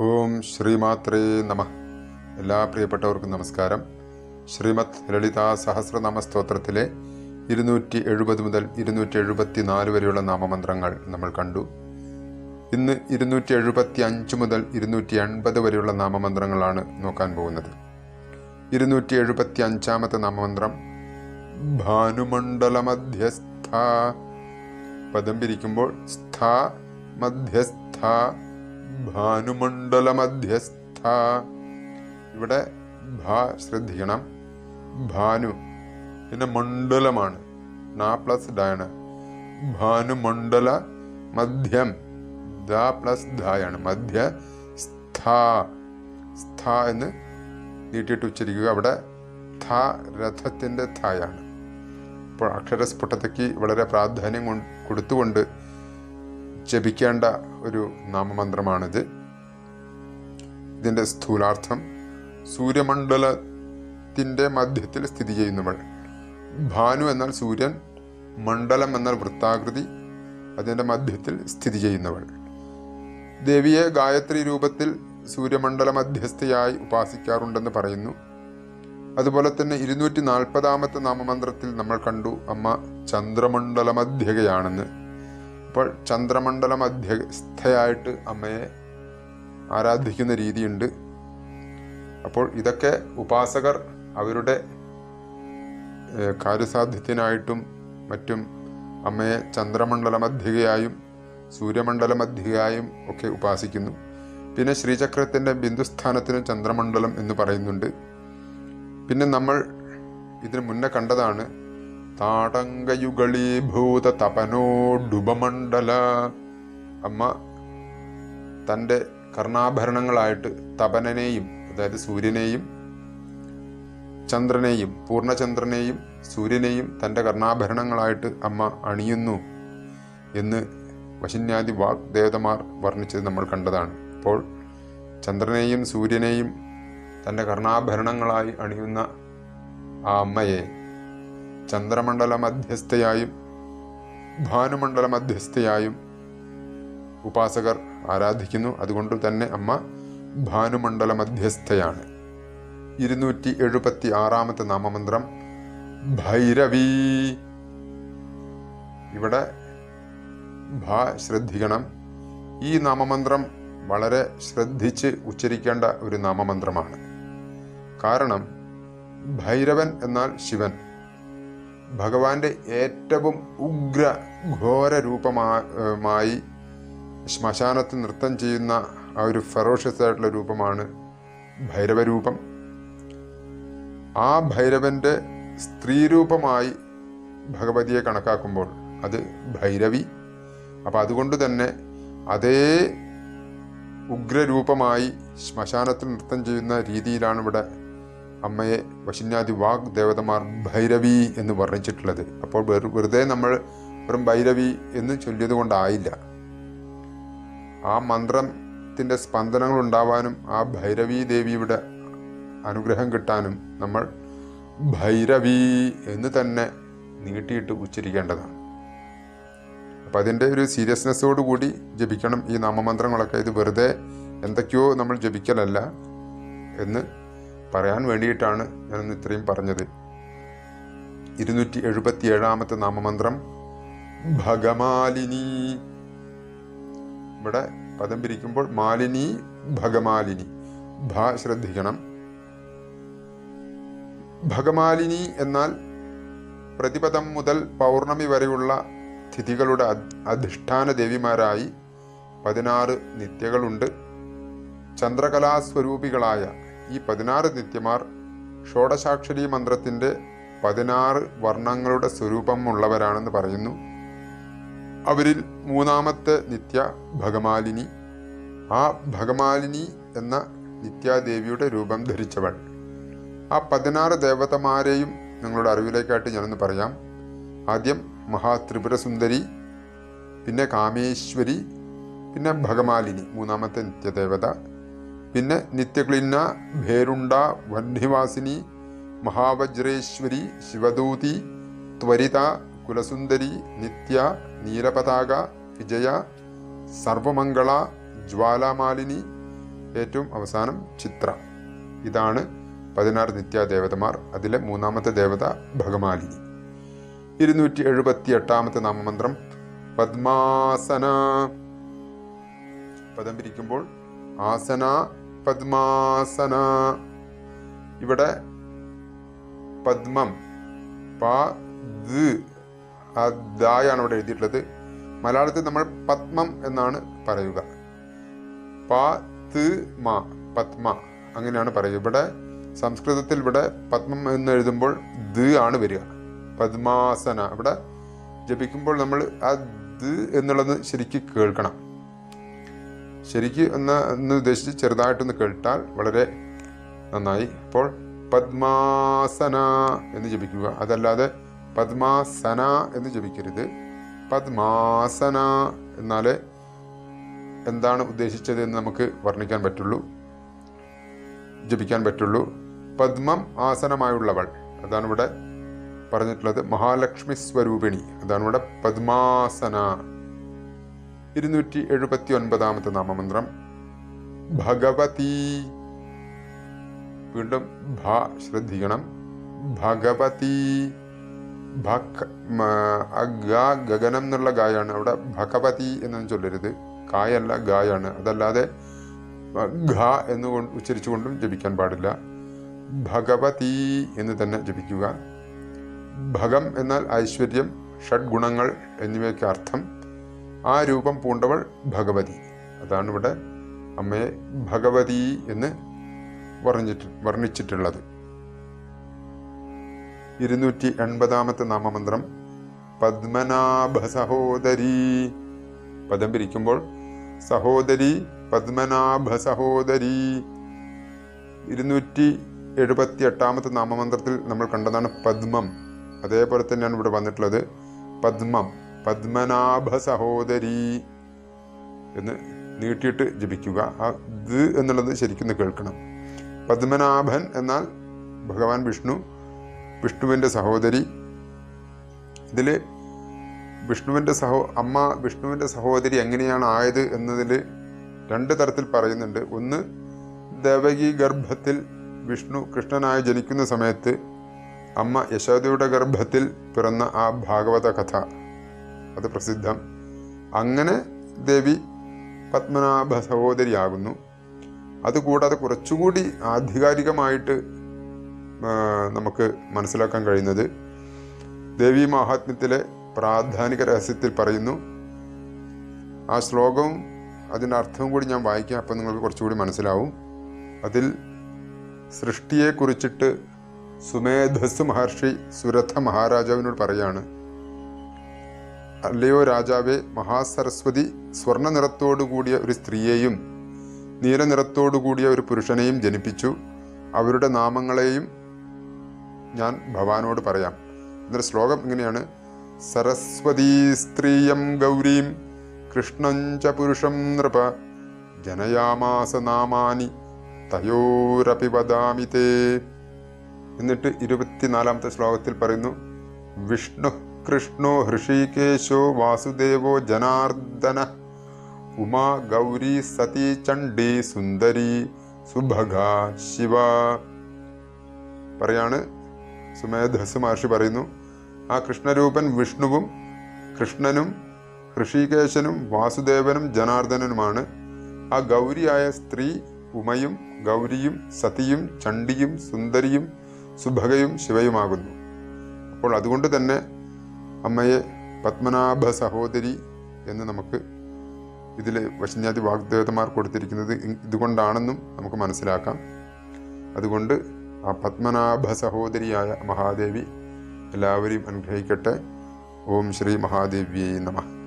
ഓം ശ്രീമാത്രേ നമ. എല്ലാ പ്രിയപ്പെട്ടവർക്കും നമസ്കാരം. ശ്രീമത് ലളിതാ സഹസ്രനാമ സ്തോത്രത്തിലെ ഇരുന്നൂറ്റി എഴുപത് മുതൽ ഇരുന്നൂറ്റി എഴുപത്തി നാല് വരെയുള്ള നാമമന്ത്രങ്ങൾ നമ്മൾ കണ്ടു. ഇന്ന് ഇരുന്നൂറ്റി എഴുപത്തി അഞ്ച് മുതൽ ഇരുന്നൂറ്റി എൺപത് വരെയുള്ള നാമമന്ത്രങ്ങളാണ് നോക്കാൻ പോകുന്നത്. ഇരുന്നൂറ്റി എഴുപത്തി അഞ്ചാമത്തെ നാമമന്ത്രം ഭാനുമണ്ഡല മധ്യസ്ഥ പദം പിരിക്കുമ്പോൾ സ്ഥ മധ്യസ്ഥ. ഭാനുമണ്ഡല മധ്യസ്ഥ ഇവിടെ ഭാ ശ്രദ്ധിക്കണം. ഭാനു പിന്നെ മണ്ഡലമാണ്. നാ പ്ലസ് ഡാണ് ഭാനുമണ്ഡല മധ്യം ദ പ്ലസ് ധായാണ്. മധ്യ സ്ഥ സ്ഥ എന്ന് നീട്ടിയിട്ട് ഉച്ചരിക്കുക. അവിടെ ഥ രഥത്തിന്റെ ഥായാണ്. അപ്പോൾ അക്ഷരസ്ഫുടതയ്ക്ക് വളരെ പ്രാധാന്യം കൊടുത്തുകൊണ്ട് ജപിക്കേണ്ട ഒരു നാമമന്ത്രമാണിത്. ഇതിന്റെ സ്ഥൂലാർത്ഥം സൂര്യമണ്ഡലത്തിന്റെ മധ്യത്തിൽ സ്ഥിതി ചെയ്യുന്നവൾ. ഭാനു എന്നാൽ സൂര്യൻ മണ്ഡലം എന്നാൽ വൃത്താകൃതി അതിന്റെ മധ്യത്തിൽ സ്ഥിതി ചെയ്യുന്നവൾ. ദേവിയെ ഗായത്രി രൂപത്തിൽ സൂര്യമണ്ഡല മധ്യസ്ഥയായി ഉപാസിക്കാറുണ്ടെന്ന് പറയുന്നു. അതുപോലെ തന്നെ ഇരുന്നൂറ്റി നാൽപ്പതാമത്തെ നാമമന്ത്രത്തിൽ നമ്മൾ കണ്ടു അമ്മ ചന്ദ്രമണ്ഡല മധ്യകയാണെന്ന്. അപ്പോൾ ചന്ദ്രമണ്ഡല മധ്യസ്ഥയായിട്ട് അമ്മയെ ആരാധിക്കുന്ന രീതിയുണ്ട്. അപ്പോൾ ഇതൊക്കെ ഉപാസകർ അവരുടെ കാര്യസാധ്യത്തിനായിട്ടും മറ്റും അമ്മയെ ചന്ദ്രമണ്ഡല മധ്യകയായും സൂര്യമണ്ഡല മധ്യകയായും ഒക്കെ ഉപാസിക്കുന്നു. പിന്നെ ശ്രീചക്രത്തിന്റെ ബിന്ദുസ്ഥാനത്തിന് ചന്ദ്രമണ്ഡലം എന്ന് പറയുന്നുണ്ട്. പിന്നെ നമ്മൾ ഇതിന് മുന്നേ കണ്ടതാണ് താടങ്കയുഗളീഭൂത തപനോഡുപമണ്ഡല അമ്മ തന്റെ കർണാഭരണങ്ങളായിട്ട് തപനനെയും അതായത് സൂര്യനെയും ചന്ദ്രനെയും പൂർണചന്ദ്രനെയും സൂര്യനെയും തന്റെ കർണാഭരണങ്ങളായിട്ട് അമ്മ അണിയുന്നു എന്ന് വശന്യാദി വാഗ്ദേവതമാർ വർണിച്ചത് നമ്മൾ കണ്ടതാണ്. അപ്പോൾ ചന്ദ്രനെയും സൂര്യനെയും തന്റെ കർണാഭരണങ്ങളായി അണിയുന്ന ആ അമ്മയെ ചന്ദ്രമണ്ഡല മധ്യസ്ഥയായും ഭാനുമണ്ഡല മധ്യസ്ഥയായും ഉപാസകർ ആരാധിക്കുന്നു. അതുകൊണ്ട് തന്നെ അമ്മ ഭാനുമണ്ഡല മധ്യസ്ഥയാണ് ഇരുന്നൂറ്റി എഴുപത്തി ആറാമത്തെ നാമമന്ത്രം ഭൈരവി. ഇവിടെ ഭ ശ്രദ്ധിക്കണം. ഈ നാമമന്ത്രം വളരെ ശ്രദ്ധിച്ച് ഉച്ചരിക്കേണ്ട ഒരു നാമമന്ത്രമാണ്. കാരണം ഭൈരവൻ എന്നാൽ ശിവൻ. ഭഗവാന്റെ ഏറ്റവും ഉഗ്ര ഘോര രൂപമായി ശ്മശാനത്ത് നൃത്തം ചെയ്യുന്ന ആ ഒരു ഫെറോഷ്യസ് ആയിട്ടുള്ള രൂപമാണ് ഭൈരവരൂപം. ആ ഭൈരവന്റെ സ്ത്രീരൂപമായി ഭഗവതിയെ കണക്കാക്കുമ്പോൾ അത് ഭൈരവി. അപ്പം അതുകൊണ്ട് തന്നെ അതേ ഉഗ്രരൂപമായി ശ്മശാനത്തിൽ നൃത്തം ചെയ്യുന്ന രീതിയിലാണ് ഇവിടെ അമ്മയെ വശിന്യാദി വാഗ് ദേവതമാർ ഭൈരവി എന്ന് വർണിച്ചിട്ടുള്ളത്. അപ്പോൾ വെറുതെ നമ്മൾ വെറും ഭൈരവി എന്ന് ചൊല്ലിയത് കൊണ്ടായില്ല. ആ മന്ത്രത്തിന്റെ സ്പന്ദനങ്ങൾ ഉണ്ടാവാനും ആ ഭൈരവി ദേവിയുടെ അനുഗ്രഹം കിട്ടാനും നമ്മൾ ഭൈരവി എന്ന് തന്നെ നീട്ടിയിട്ട് ഉച്ചരിക്കേണ്ടതാണ്. അപ്പം അതിന്റെ ഒരു സീരിയസ്നെസ്സോട് കൂടി ജപിക്കണം ഈ നാമമന്ത്രങ്ങളൊക്കെ. ഇത് വെറുതെ എന്തൊക്കെയോ നമ്മൾ ജപിക്കലല്ല എന്ന് പറയാൻ വേണ്ടിയിട്ടാണ് ഞാനൊന്ന് ഇത്രയും പറഞ്ഞത്. ഇരുന്നൂറ്റി എഴുപത്തി ഏഴാമത്തെ നാമമന്ത്രം. ഭഗമാലിനി. ഇവിടെ പദം പിരിക്കുമ്പോൾ മാലിനി ഭഗമാലിനി. ഭ ശ്രദ്ധിക്കണം. ഭഗമാലിനി എന്നാൽ പ്രതിപദം മുതൽ പൗർണമി വരെയുള്ള തിഥികളുടെ അധ്- അധിഷ്ഠാന ദേവിമാരായി പതിനാറ് നിത്യകളുണ്ട്. ചന്ദ്രകലാസ്വരൂപികളായ ഈ പതിനാറ് നിത്യമാർ ഷോഡശാക്ഷരി മന്ത്രത്തിന്റെ പതിനാറ് വർണങ്ങളുടെ സ്വരൂപമുള്ളവരാണെന്ന് പറയുന്നു. അവരിൽ മൂന്നാമത്തെ നിത്യ ഭഗമാലിനി ആ ഭഗമാലിനി എന്ന നിത്യാദേവിയുടെ രൂപം ധരിച്ചവൾ. ആ പതിനാറ് ദേവതമാരെയും നിങ്ങളുടെ അറിവിലേക്കായിട്ട് ഞാനൊന്ന് പറയാം. ആദ്യം മഹാത്രിപുരസുന്ദരി പിന്നെ കാമേശ്വരി പിന്നെ ഭഗമാലിനി മൂന്നാമത്തെ നിത്യദേവത. പിന്നെ നിത്യക്ലിന്ന ഭേരുണ്ട വന്നിവാസിനി മഹാവജ്രേശ്വരി ശിവദൂതി ത്വരിത കുലസുന്ദരി നിത്യ നീലപതാക വിജയ സർവമംഗള ജ്വാലാമാലിനി ഏറ്റവും അവസാനം ചിത്ര. ഇതാണ് പതിനാറ് നിത്യാദേവതമാർ അതിലെ മൂന്നാമത്തെ ദേവത ഭഗമാലിനി. ഇരുന്നൂറ്റി എഴുപത്തി എട്ടാമത്തെ നാമമന്ത്രം പദ്മാസന. പദം പിരിക്കുമ്പോൾ ആസന പദ്മാസന. ഇവിടെ പദ്മം പ ദായാണ് ഇവിടെ എഴുതിയിട്ടുള്ളത്. മലയാളത്തിൽ നമ്മൾ പത്മം എന്നാണ് പറയുക. പ ത് മ പത്മ അങ്ങനെയാണ് പറയുക. ഇവിടെ സംസ്കൃതത്തിൽ ഇവിടെ പത്മം എന്ന് എഴുതുമ്പോൾ ദ് ആണ് വരിക. പദ്മാസന. ഇവിടെ ജപിക്കുമ്പോൾ നമ്മൾ ആ ദ് എന്നുള്ളത് ശരിക്കും കേൾക്കണം. ശരിക്ക് എന്ന എന്ന് ഉദ്ദേശിച്ച് ചെറുതായിട്ടൊന്ന് കേട്ടാൽ വളരെ നന്നായി. അപ്പോൾ പത്മാസന എന്ന് ജപിക്കുക. അതല്ലാതെ പത്മാസന എന്ന് ജപിക്കരുത്. പത്മാസന എന്നാലേ എന്താണ് ഉദ്ദേശിച്ചത് എന്ന് നമുക്ക് വർണിക്കാൻ പറ്റുള്ളൂ. ജപിക്കാൻ പറ്റുള്ളൂ. പത്മം ആസനമായുള്ളവൾ. അതാണ് ഇവിടെ പറഞ്ഞിട്ടുള്ളത്. മഹാലക്ഷ്മി സ്വരൂപിണി. അതാണ് ഇവിടെ പദ്മാസന ഇരുന്നൂറ്റി എഴുപത്തി ഒൻപതാമത്തെ നാമമന്ത്രം. ഭഗവതി. വീണ്ടും ഭ ശ്രദ്ധിക്കണം. ഭഗവതി. ഗഗനം എന്നുള്ള ഗായാണ്. അവിടെ ഭഗവതി എന്നൊന്നും ചൊല്ലരുത്. കായല്ല ഗായാണ്. അതല്ലാതെ ഘ എന്ന് കൊണ്ട് ഉച്ചരിച്ചുകൊണ്ടും ജപിക്കാൻ പാടില്ല. ഭഗവതി എന്ന് തന്നെ ജപിക്കുക. ഭഗം എന്നാൽ ഐശ്വര്യം ഷഡ്ഗുണങ്ങൾ എന്നിവയ്ക്ക് അർത്ഥം. ആ രൂപം പൂണ്ടവൾ ഭഗവതി. അതാണ് ഇവിടെ അമ്മയെ ഭഗവതി എന്ന് വർണിച്ചിട്ട് വർണിച്ചിട്ടുള്ളത്. ഇരുന്നൂറ്റി എൺപതാമത്തെ നാമമന്ത്രം. പത്മനാഭ സഹോദരി പദം പിരിക്കുമ്പോൾ സഹോദരി പത്മനാഭ സഹോദരി ഇരുന്നൂറ്റി എഴുപത്തി എട്ടാമത്തെ നാമമന്ത്രത്തിൽ നമ്മൾ കണ്ടതാണ് പത്മം അതേപോലെ തന്നെയാണ് ഇവിടെ വന്നിട്ടുള്ളത് പദ്മം. പത്മനാഭ സഹോദരി എന്ന് നീട്ടിയിട്ട് ജപിക്കുക. ദ് എന്നുള്ളത് ശരിക്കും കേൾക്കണം. പത്മനാഭൻ എന്നാൽ ഭഗവാൻ വിഷ്ണു വിഷ്ണുവിന്റെ സഹോദരി. ഇതിൽ വിഷ്ണുവിന്റെ സഹോ അമ്മ വിഷ്ണുവിന്റെ സഹോദരി എങ്ങനെയാണ് ആയത് എന്നതിൽ രണ്ട് തരത്തിൽ പറയുന്നുണ്ട്. ഒന്ന് ദേവകി ഗർഭത്തിൽ വിഷ്ണു കൃഷ്ണനായി ജനിക്കുന്ന സമയത്ത് അമ്മ യശോദയുടെ ഗർഭത്തിൽ പിറന്ന ആ ഭാഗവത കഥ. അത് പ്രസിദ്ധം. അങ്ങനെ ദേവി പത്മനാഭ സഹോദരിയാകുന്നു. അതുകൂടാതെ കുറച്ചുകൂടി ആധികാരികമായിട്ട് നമുക്ക് മനസ്സിലാക്കാൻ കഴിയുന്നത് ദേവി മഹാത്മ്യത്തിലെ പ്രാധാനിക രഹസ്യത്തിൽ പറയുന്നു ആ ശ്ലോകവും അതിന്റെ അർത്ഥവും കൂടി ഞാൻ വായിക്കാം അപ്പം നിങ്ങൾക്ക് കുറച്ചുകൂടി മനസ്സിലാവും. അതിൽ സൃഷ്ടിയെക്കുറിച്ചിട്ട് സുമേധസ് മഹർഷി സുരഥ മഹാരാജാവിനോട് പറയാണ് അല്ലയോ രാജാവെ മഹാസരസ്വതി സ്വർണ നിറത്തോടു കൂടിയ ഒരു സ്ത്രീയെയും നീല നിറത്തോടു കൂടിയ ഒരു പുരുഷനെയും ജനിപ്പിച്ചു. അവരുടെ നാമങ്ങളെയും ഞാൻ ഭവാനോട് പറയാം. എന്നൊരു ശ്ലോകം ഇങ്ങനെയാണ്. സരസ്വതീ സ്ത്രീയം ഗൗരീം കൃഷ്ണം ച പുരുഷം നൃപ ജനയാമാസ നാമാനി തയോരപി വദാമി എന്നിട്ട് ഇരുപത്തിനാലാമത്തെ ശ്ലോകത്തിൽ പറയുന്നു വിഷ്ണു കൃഷ്ണോ ഹൃഷികേശോ വാസുദേവോ ജനാർദ്ദന. ഉമാ ഗൗരി സതി ചണ്ഡി സുന്ദരി. സുഭഗ ശിവ. പറയാണ് സുമേധസ് മഹർഷി പറയുന്നു. ആ കൃഷ്ണരൂപൻ വിഷ്ണുവും കൃഷ്ണനും ഋഷികേശനും വാസുദേവനും ജനാർദ്ദനനുമാണ്. ആ ഗൗരിയായ സ്ത്രീ ഉമയും ഗൗരിയും സതിയും ചണ്ഡിയും സുന്ദരിയും സുഭഗയും ശിവയുമാകുന്നു. അപ്പോൾ അതുകൊണ്ട് തന്നെ അമ്മയെ പത്മനാഭ സഹോദരി എന്ന് നമുക്ക് ഇതിൽ വശന്യാതി വാഗ്ദേവതമാർ കൊടുത്തിരിക്കുന്നത് ഇതുകൊണ്ടാണെന്നും നമുക്ക് മനസ്സിലാക്കാം. അതുകൊണ്ട് ആ പത്മനാഭ സഹോദരിയായ മഹാദേവി എല്ലാവരെയും അനുഗ്രഹിക്കട്ടെ. ഓം ശ്രീ മഹാദേവ്യേ നമഃ.